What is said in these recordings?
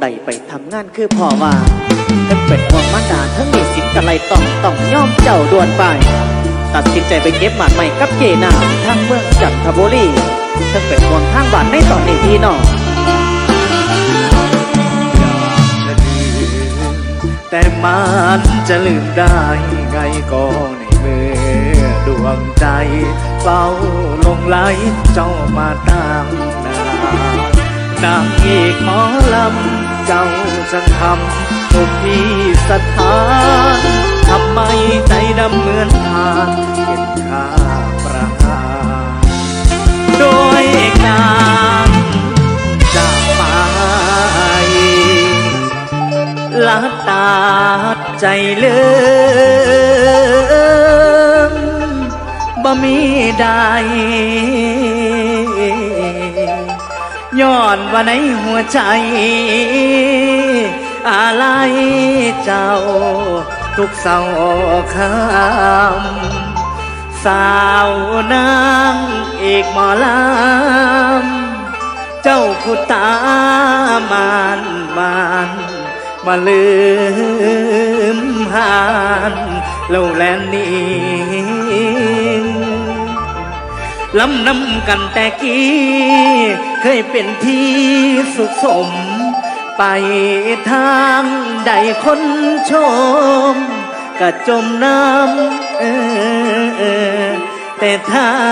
ใดไปทำงานคือพ่อว่าทั้งเป็นห่วงมารดาทั้งมีสินกะไรต้องต้องย่อมเจ้าด่วนไป ตัดสินใจไปเก็บหมากใหม่กับเจนามทางเมืองจันทบุรีทั้งเป็นห่วงทางบ้านในตอนนี้พี่น้องแต่มันจะลืมได้ไงก็ในเมื่อดวงใจเฝ้าลงไหลเจ้ามาตามนานางเอกหมอลำ เจ้าช่างทำผมมีศรัทธาทำไมใจดำเหมือนทานเห็นค่าประหารโดยนางจากไปละตาใจเลื่อมบ่มีใด ย้อนว่าในหัวใจ อะไรเจ้า ทุกเศร้าคำสาวนางเอกหมอลำเจ้าผู้ตามานมานมาลืมหานเล่าแลนนี้ ลำน้ำกันแต่กี้ เคยเป็นที่สุขสม ไปทางใดคนชมกะจมน้ำเออแต่ทาง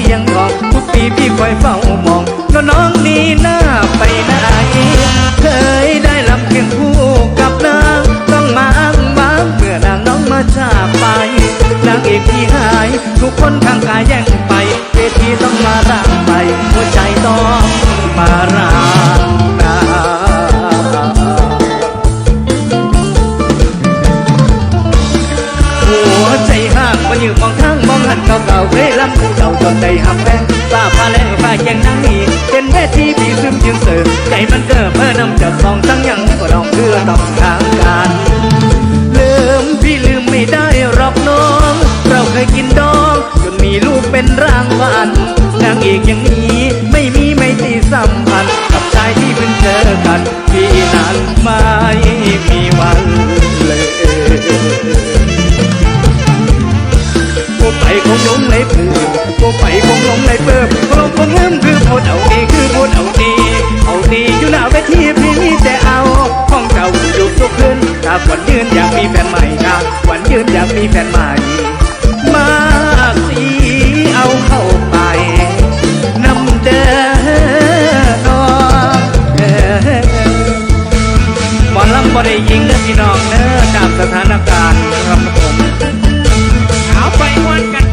เตียงทองทุกปีพี่คอยเฝ้ามองน้องนี่น้า วทีพี่ซึมยืนเสิร์ฟใจมันเกิดเมื่อนำจากสองทั้งยังก็ลองเพื่อต้องทางการ ลืมพี่ลืมไม่ได้หรอกน้อง เราเคยกินดองจนมีลูกเป็นรางวัลนางเอกอย่างนี้ไม่มีไม่ตีสัมพันธ์กับชายที่เพิ่งเจอกันพี่นั้นไม่มีวัน เลยกูไปคงลงไหลเพิ่มกูไปคงลงไหลเพิ่มคงคงเฮิมคือพูดเอาดีคือพูดเอาดีเอาดีอยู่หน้าเวทีพี่มีแต่เอาของเก่าอยู่ทุกคืนถ้าวันยืนอยากมีแฟนใหม่นะวันยืนอยากมีแฟนใหม่มากสีเอาเข้าไปนำเด้อนองเด้อหมอลำบ่ได้ยิงเด้อพี่น้องเด้อตามสถานการณ์ครับผมเอาไปมวนกัน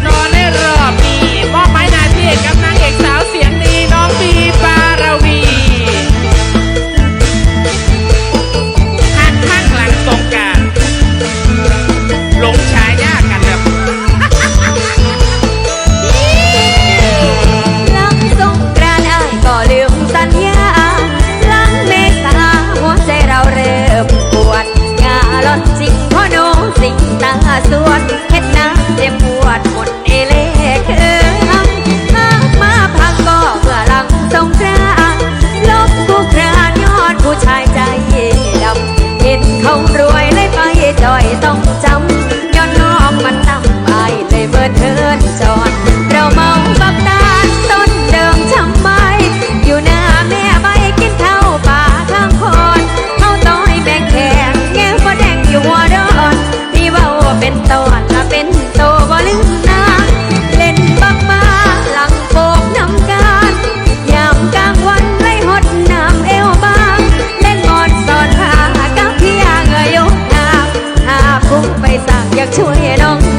วยเลยไปจอยต้องจำย้อนน้องมันนำไปเลยเบิดเทินจอน อยากช่วยน้อง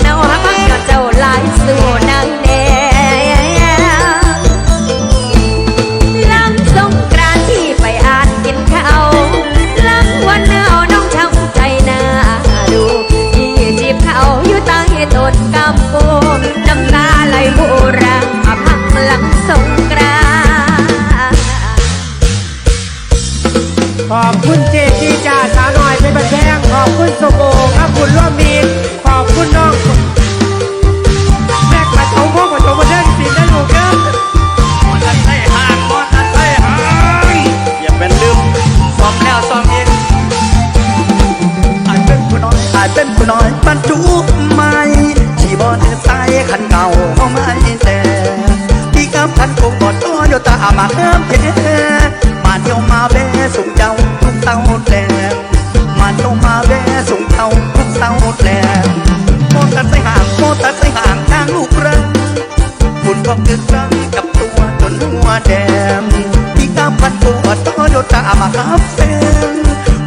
เคยเห็นพวกเนาหาพักกับเจ้าหลายสู่นางแดง มาเพิ่มเทมาเที่ยวมาเวสุงเจ้าทุกเต้าแลมาเที่ยวมาเวสุงเจ้าทุกเต้าแลมอเตอร์ไซค์ห่างโมตอร์ไซค์ห่างทางลูกเรือฝุ่นก็กึกรังกับตัวจนหัวแดงที่กำพันปวดตัวโยตามาครับแฟน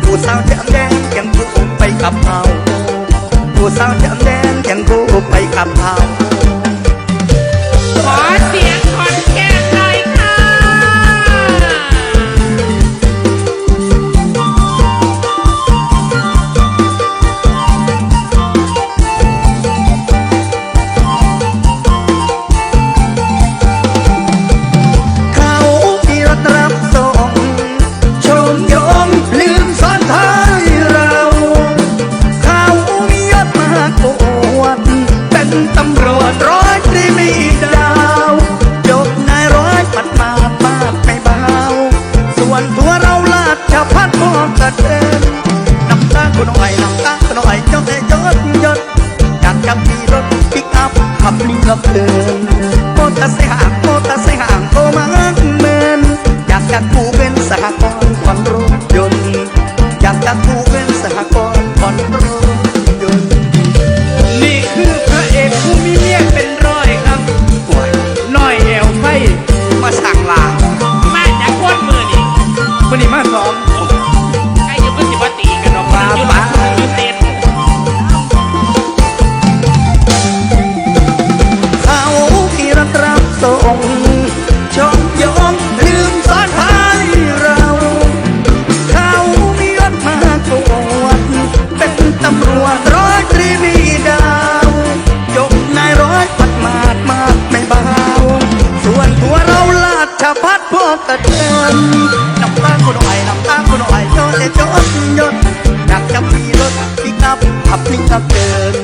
ผู้สาวแจ่มแดงยังกูไปกับเขาผู้สาวแจ่มแดงยังกูไปกับเฮาขา วนตัวเราลาดจะพัดพอกกระเด็นน้ำตาคนอ่อยน้ำตาคนอ่อยจ้าแต่ยศยศอยากจะมีรถปิกอัพขับลิงกับเดินโมตะเสหางโมตะเสหางโทมังเมนอยากจะกู a pinta dano